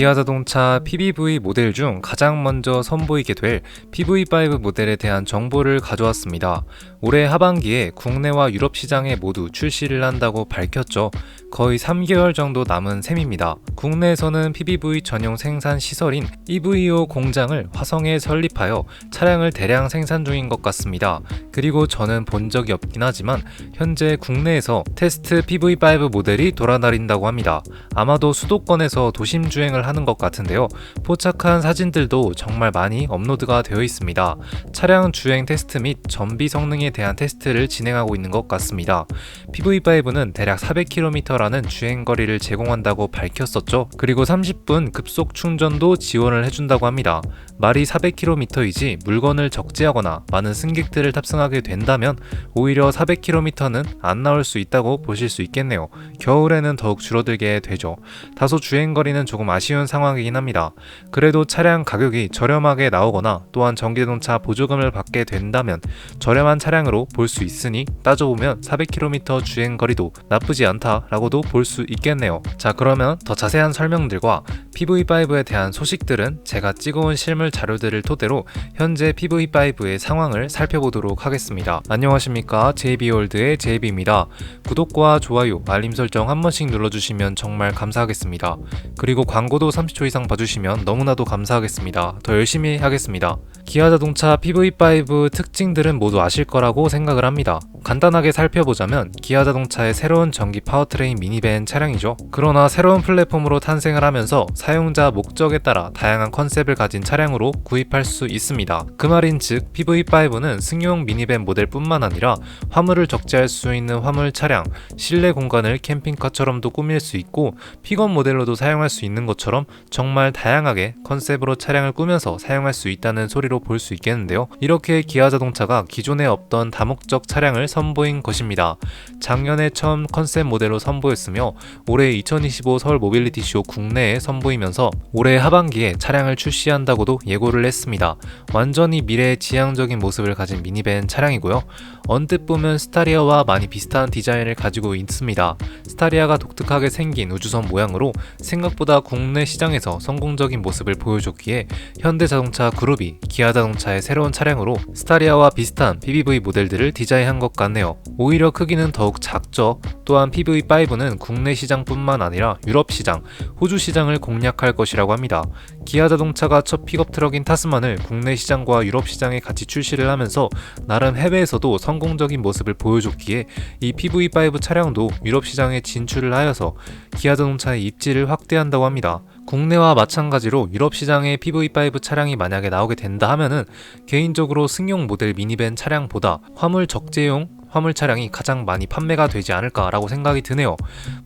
기아 자동차 PBV 모델 중 가장 먼저 선보이게 될 PV5 모델에 대한 정보를 가져왔습니다. 올해 하반기에 국내와 유럽 시장에 모두 출시를 한다고 밝혔죠. 거의 3개월 정도 남은 셈입니다. 국내에서는 PBV 전용 생산 시설인 EVO 공장을 화성에 설립하여 차량을 대량 생산 중인 것 같습니다. 그리고 저는 본 적이 없긴 하지만 현재 국내에서 테스트 PV5 모델이 돌아다닌다고 합니다. 아마도 수도권에서 도심 주행을 하는 것 같은데요. 포착한 사진들도 정말 많이 업로드가 되어 있습니다. 차량 주행 테스트 및 전비 성능에 대한 테스트를 진행하고 있는 것 같습니다. PV5는 대략 400km라는 주행 거리를 제공한다고 밝혔었죠. 그리고 30분 급속 충전도 지원을 해준다고 합니다. 말이 400km이지 물건을 적재하거나 많은 승객들을 탑승하게 된다면 오히려 400km는 안 나올 수 있다고 보실 수 있겠네요. 겨울에는 더욱 줄어들게 되죠. 다소 주행 거리는 조금 아쉬운 상황이긴 합니다. 그래도 차량 가격이 저렴하게 나오거나 또한 전기자동차 보조금을 받게 된다면 저렴한 차량으로 볼 수 있으니 따져보면 400km 주행 거리도 나쁘지 않다라고도 볼 수 있겠네요. 자 그러면 더 자세한 설명들과 PV5에 대한 소식들은 제가 찍어온 실물 자료들을 토대로 현재 PV5의 상황을 살펴보도록 하겠습니다. 안녕하십니까 JB월드의 JB입니다. 구독과 좋아요, 알림 설정 한 번씩 눌러주시면 정말 감사하겠습니다. 그리고 광고도 30초 이상 봐주시면 너무나도 감사하겠습니다. 더 열심히 하겠습니다. 기아 자동차 PV5 특징들은 모두 아실 거라고 생각을 합니다. 간단하게 살펴보자면 기아 자동차의 새로운 전기 파워트레인 미니밴 차량이죠. 그러나 새로운 플랫폼으로 탄생을 하면서 사용자 목적에 따라 다양한 컨셉을 가진 차량으로 구입할 수 있습니다. 그 말인 즉 PV5는 승용 미니밴 모델뿐만 아니라 화물을 적재할 수 있는 화물 차량, 실내 공간을 캠핑카처럼도 꾸밀 수 있고 픽업 모델로도 사용할 수 있는 것처럼 정말 다양하게 컨셉으로 차량을 꾸면서 사용할 수 있다는 소리로 볼 수 있겠는데요. 이렇게 기아 자동차가 기존에 없던 다목적 차량을 선보인 것입니다. 작년에 처음 컨셉 모델로 선보였으며 올해 2025 서울 모빌리티 쇼 국내에 선보 이면서 올해 하반기에 차량을 출시한다고도 예고를 했습니다. 완전히 미래의 지향적인 모습을 가진 미니밴 차량이고요. 언뜻 보면 스타리아와 많이 비슷한 디자인을 가지고 있습니다. 스타리아가 독특하게 생긴 우주선 모양으로 생각보다 국내 시장에서 성공적인 모습을 보여줬기에 현대자동차 그룹이 기아 자동차의 새로운 차량으로 스타리아와 비슷한 PBV 모델들을 디자인한 것 같네요. 오히려 크기는 더욱 작죠. 또한 PV5는 국내 시장뿐만 아니라 유럽 시장, 호주 시장을 공략 할 것이라고 합니다. 기아 자동차가 첫 픽업 트럭인 타스만을 국내 시장과 유럽 시장에 같이 출시를 하면서 나름 해외에서도 성공적인 모습을 보여줬기에 이 PV5 차량도 유럽 시장에 진출을 하여서 기아 자동차의 입지를 확대한다고 합니다. 국내와 마찬가지로 유럽 시장에 PV5 차량이 만약에 나오게 된다 하면은 개인적으로 승용 모델 미니밴 차량보다 화물 적재용 화물 차량이 가장 많이 판매가 되지 않을까라고 생각이 드네요.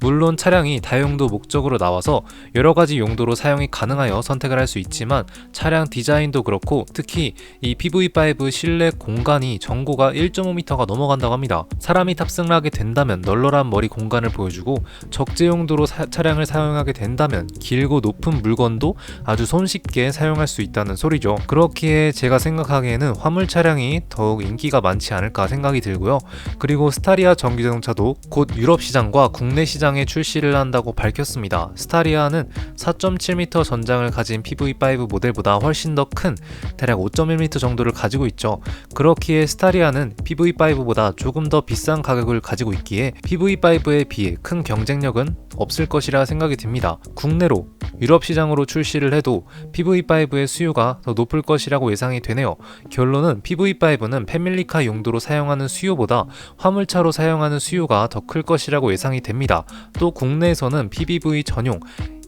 물론 차량이 다용도 목적으로 나와서 여러 가지 용도로 사용이 가능하여 선택을 할 수 있지만 차량 디자인도 그렇고 특히 이 PV5 실내 공간이 전고가 1.5m가 넘어간다고 합니다. 사람이 탑승을 하게 된다면 널널한 머리 공간을 보여주고 적재 용도로 사, 차량을 사용하게 된다면 길고 높은 물건도 아주 손쉽게 사용할 수 있다는 소리죠. 그렇기에 제가 생각하기에는 화물 차량이 더욱 인기가 많지 않을까 생각이 들고요. 그리고 스타리아 전기자동차도 곧 유럽 시장과 국내 시장에 출시를 한다고 밝혔습니다. 스타리아는 4.7m 전장을 가진 PV5 모델보다 훨씬 더 큰 대략 5.1m 정도를 가지고 있죠. 그렇기에 스타리아는 PV5보다 조금 더 비싼 가격을 가지고 있기에 PV5에 비해 큰 경쟁력은 없을 것이라 생각이 듭니다. 국내로 유럽 시장으로 출시를 해도 PV5의 수요가 더 높을 것이라고 예상이 되네요. 결론은 PV5는 패밀리카 용도로 사용하는 수요보다 화물차로 사용하는 수요가 더 클 것이라고 예상이 됩니다. 또 국내에서는 PBV 전용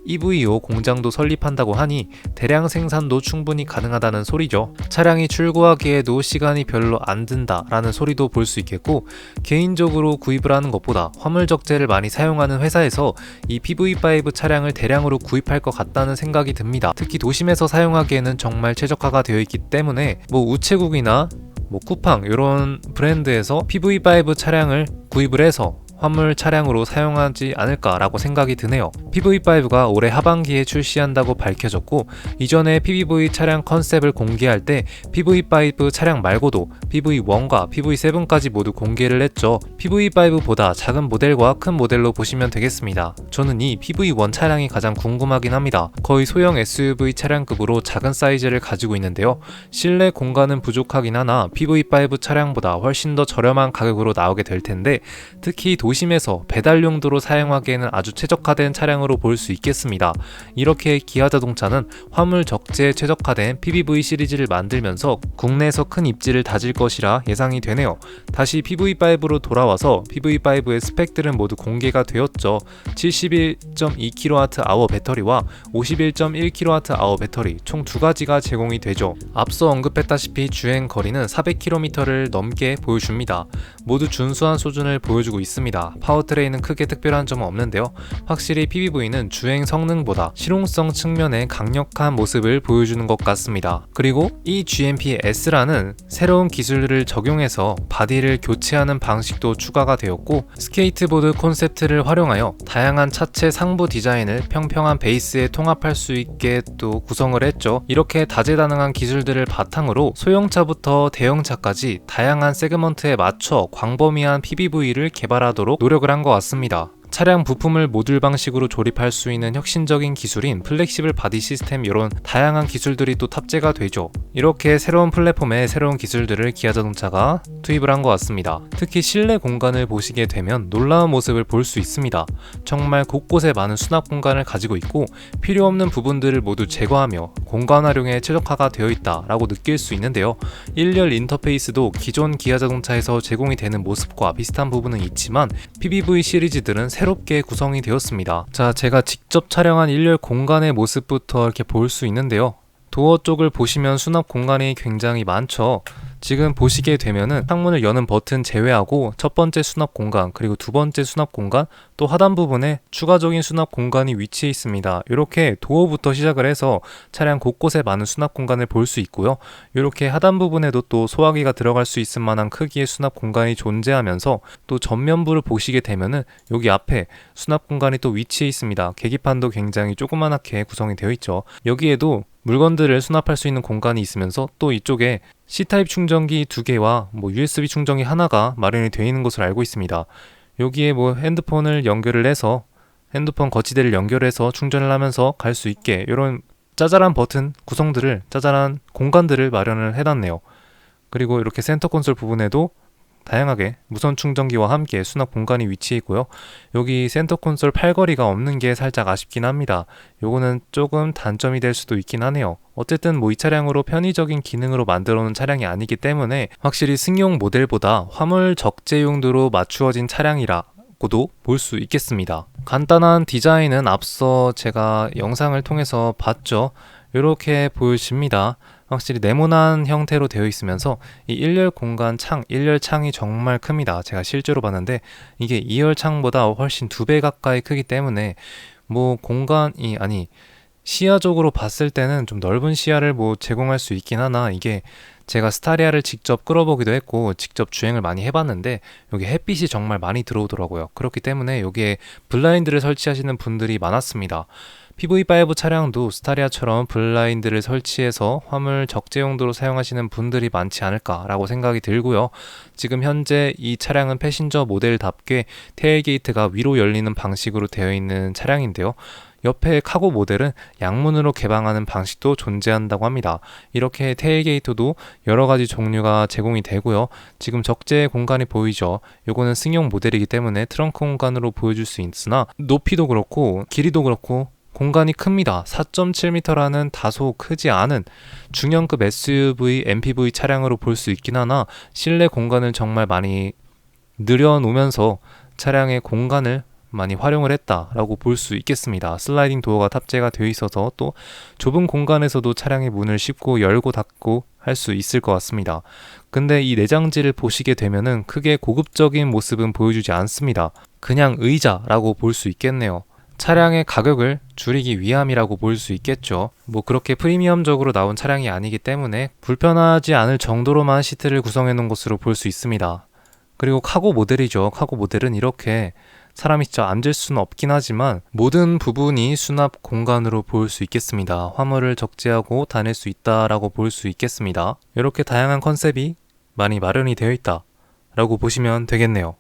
EVO 공장도 설립한다고 하니 대량 생산도 충분히 가능하다는 소리죠. 차량이 출고하기에도 시간이 별로 안 든다라는 소리도 볼 수 있겠고 개인적으로 구입을 하는 것보다 화물 적재를 많이 사용하는 회사에서 이 PV5 차량을 대량으로 구입할 것 같다는 생각이 듭니다. 특히 도심에서 사용하기에는 정말 최적화가 되어 있기 때문에 뭐 우체국이나 뭐 쿠팡 이런 브랜드에서 PV5 차량을 구입을 해서 화물 차량으로 사용하지 않을까라고 생각이 드네요. PV5가 올해 하반기에 출시한다고 밝혀졌고 이전에 PBV 차량 컨셉을 공개할 때 PV5 차량 말고도 PV1과 PV7까지 모두 공개를 했죠. PV5보다 작은 모델과 큰 모델로 보시면 되겠습니다. 저는 이 PV1 차량이 가장 궁금하긴 합니다. 거의 소형 SUV 차량급으로 작은 사이즈를 가지고 있는데요. 실내 공간은 부족하긴 하나 PV5 차량보다 훨씬 더 저렴한 가격으로 나오게 될 텐데 특히 도심에서 배달 용도로 사용하기에는 아주 최적화된 차량으로 볼 수 있겠습니다. 이렇게 기아 자동차는 화물 적재에 최적화된 PBV 시리즈를 만들면서 국내에서 큰 입지를 다질 것이라 예상이 되네요. 다시 PV5로 돌아와서 PV5의 스펙들은 모두 공개가 되었죠. 71.2kWh 배터리와 51.1kWh 배터리 총 두 가지가 제공이 되죠. 앞서 언급했다시피 주행 거리는 400km를 넘게 보여줍니다. 모두 준수한 수준을 보여주고 있습니다. 파워트레인은 크게 특별한 점은 없는데요. 확실히 PBV는 주행 성능보다 실용성 측면에 강력한 모습을 보여주는 것 같습니다. 그리고 이 GMP S라는 새로운 기술을 적용해서 바디를 교체하는 방식도 추가가 되었고 스케이트보드 콘셉트를 활용하여 다양한 차체 상부 디자인을 평평한 베이스에 통합할 수 있게 또 구성을 했죠. 이렇게 다재다능한 기술들을 바탕으로 소형차부터 대형차까지 다양한 세그먼트에 맞춰 광범위한 PBV를 개발하도록 노력을 한 것 같습니다. 차량 부품을 모듈 방식으로 조립할 수 있는 혁신적인 기술인 플렉시블 바디 시스템 이런 다양한 기술들이 또 탑재가 되죠. 이렇게 새로운 플랫폼에 새로운 기술들을 기아 자동차가 투입을 한 것 같습니다. 특히 실내 공간을 보시게 되면 놀라운 모습을 볼 수 있습니다. 정말 곳곳에 많은 수납 공간을 가지고 있고 필요 없는 부분들을 모두 제거하며 공간 활용에 최적화가 되어 있다라고 느낄 수 있는데요. 1열 인터페이스도 기존 기아 자동차에서 제공이 되는 모습과 비슷한 부분은 있지만 PBV 시리즈들은 새롭게 구성이 되었습니다. 자, 제가 직접 촬영한 1열 공간의 모습부터 이렇게 볼 수 있는데요. 도어 쪽을 보시면 수납 공간이 굉장히 많죠. 지금 보시게 되면은 창문을 여는 버튼 제외하고 첫 번째 수납 공간 그리고 두 번째 수납 공간 또 하단 부분에 추가적인 수납 공간이 위치해 있습니다. 이렇게 도어부터 시작을 해서 차량 곳곳에 많은 수납 공간을 볼 수 있고요. 이렇게 하단 부분에도 또 소화기가 들어갈 수 있을 만한 크기의 수납 공간이 존재하면서 또 전면부를 보시게 되면은 여기 앞에 수납 공간이 또 위치해 있습니다. 계기판도 굉장히 조그만하게 구성이 되어 있죠. 여기에도 물건들을 수납할 수 있는 공간이 있으면서 또 이쪽에 C타입 충전기 두 개와 뭐 USB 충전기 하나가 마련이 되어 있는 것으로 알고 있습니다. 여기에 뭐 핸드폰을 연결을 해서 핸드폰 거치대를 연결해서 충전을 하면서 갈 수 있게 이런 짜잘한 버튼 구성들을 짜잘한 공간들을 마련을 해놨네요. 그리고 이렇게 센터 콘솔 부분에도 다양하게 무선 충전기와 함께 수납 공간이 위치해 있고요. 여기 센터 콘솔 팔걸이가 없는 게 살짝 아쉽긴 합니다. 요거는 조금 단점이 될 수도 있긴 하네요. 어쨌든 뭐 이 차량으로 편의적인 기능으로 만들어 놓은 차량이 아니기 때문에 확실히 승용 모델보다 화물 적재 용도로 맞추어진 차량이라 고도 볼 수 있겠습니다. 간단한 디자인은 앞서 제가 영상을 통해서 봤죠. 이렇게 보여집니다. 확실히 네모난 형태로 되어 있으면서 이 1열 공간 창, 1열 창이 정말 큽니다. 제가 실제로 봤는데 이게 2열 창보다 훨씬 두 배 가까이 크기 때문에 뭐 공간이 아니 시야적으로 봤을 때는 좀 넓은 시야를 뭐 제공할 수 있긴 하나 이게 제가 스타리아를 직접 끌어보기도 했고 직접 주행을 많이 해봤는데 여기 햇빛이 정말 많이 들어오더라고요. 그렇기 때문에 여기에 블라인드를 설치하시는 분들이 많았습니다. PV5 차량도 스타리아처럼 블라인드를 설치해서 화물 적재 용도로 사용하시는 분들이 많지 않을까라고 생각이 들고요. 지금 현재 이 차량은 패신저 모델답게 테일 게이트가 위로 열리는 방식으로 되어 있는 차량인데요. 옆에 카고 모델은 양문으로 개방하는 방식도 존재한다고 합니다. 이렇게 테일게이트도 여러 가지 종류가 제공이 되고요. 지금 적재 공간이 보이죠. 요거는 승용 모델이기 때문에 트렁크 공간으로 보여줄 수 있으나 높이도 그렇고 길이도 그렇고 공간이 큽니다. 4.7m라는 다소 크지 않은 중형급 SUV, MPV 차량으로 볼 수 있긴 하나 실내 공간을 정말 많이 늘여놓으면서 차량의 공간을 많이 활용을 했다라고 볼 수 있겠습니다. 슬라이딩 도어가 탑재가 되어 있어서 또 좁은 공간에서도 차량의 문을 쉽고 열고 닫고 할 수 있을 것 같습니다. 근데 이 내장지를 보시게 되면은 크게 고급적인 모습은 보여주지 않습니다. 그냥 의자라고 볼 수 있겠네요. 차량의 가격을 줄이기 위함이라고 볼 수 있겠죠. 뭐 그렇게 프리미엄적으로 나온 차량이 아니기 때문에 불편하지 않을 정도로만 시트를 구성해 놓은 것으로 볼 수 있습니다. 그리고 카고 모델이죠. 카고 모델은 이렇게 사람이 진짜 앉을 수는 없긴 하지만 모든 부분이 수납 공간으로 볼수 있겠습니다. 화물을 적재하고 다닐 수 있다라고 볼 수 있겠습니다. 이렇게 다양한 컨셉이 많이 마련이 되어 있다 라고 보시면 되겠네요.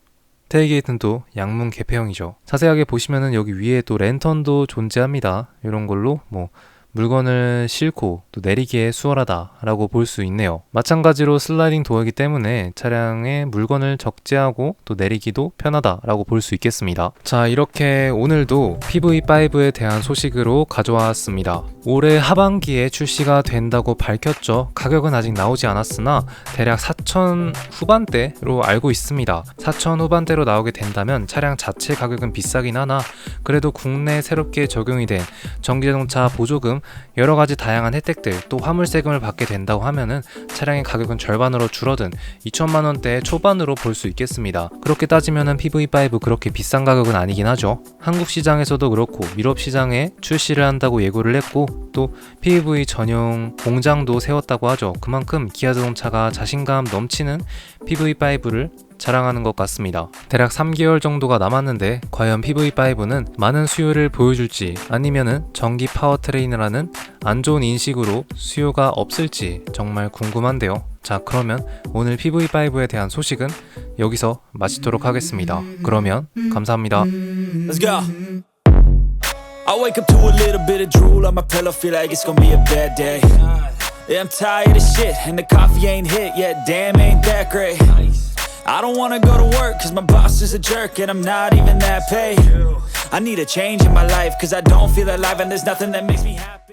테일게이트도 양문 개폐형이죠. 자세하게 보시면은 여기 위에 또 랜턴도 존재합니다. 이런 걸로 뭐 물건을 싣고 또 내리기에 수월하다라고 볼 수 있네요. 마찬가지로 슬라이딩 도어이기 때문에 차량에 물건을 적재하고 또 내리기도 편하다라고 볼 수 있겠습니다. 자, 이렇게 오늘도 PV5에 대한 소식으로 가져왔습니다. 올해 하반기에 출시가 된다고 밝혔죠. 가격은 아직 나오지 않았으나 대략 4천 후반대로 알고 있습니다. 4천 후반대로 나오게 된다면 차량 자체 가격은 비싸긴 하나 그래도 국내 새롭게 적용이 된 전기자동차 보조금 여러 가지 다양한 혜택들 또 화물 세금을 받게 된다고 하면은 차량의 가격은 절반으로 줄어든 2천만 원대 초반으로 볼 수 있겠습니다. 그렇게 따지면은 PV5 그렇게 비싼 가격은 아니긴 하죠. 한국 시장에서도 그렇고 유럽 시장에 출시를 한다고 예고를 했고 또 PV 전용 공장도 세웠다고 하죠. 그만큼 기아 자동차가 자신감 넘치는 PV5를 자랑하는 것 같습니다. 대략 3개월 정도가 남았는데 과연 PV5는 많은 수요를 보여줄지 아니면은 전기 파워트레인이라는 안 좋은 인식으로 수요가 없을지 정말 궁금한데요. 자, 그러면 오늘 PV5에 대한 소식은 여기서 마치도록 하겠습니다. 그러면 감사합니다. I wake up to a little bit of drool on my pillow, feel like it's gonna be a bad day. Yeah, I'm tired of shit, and the coffee ain't hit yet. Damn, ain't that great. I don't wanna go to work, cause my boss is a jerk, and I'm not even that paid. I need a change in my life, cause I don't feel alive, and there's nothing that makes me happy.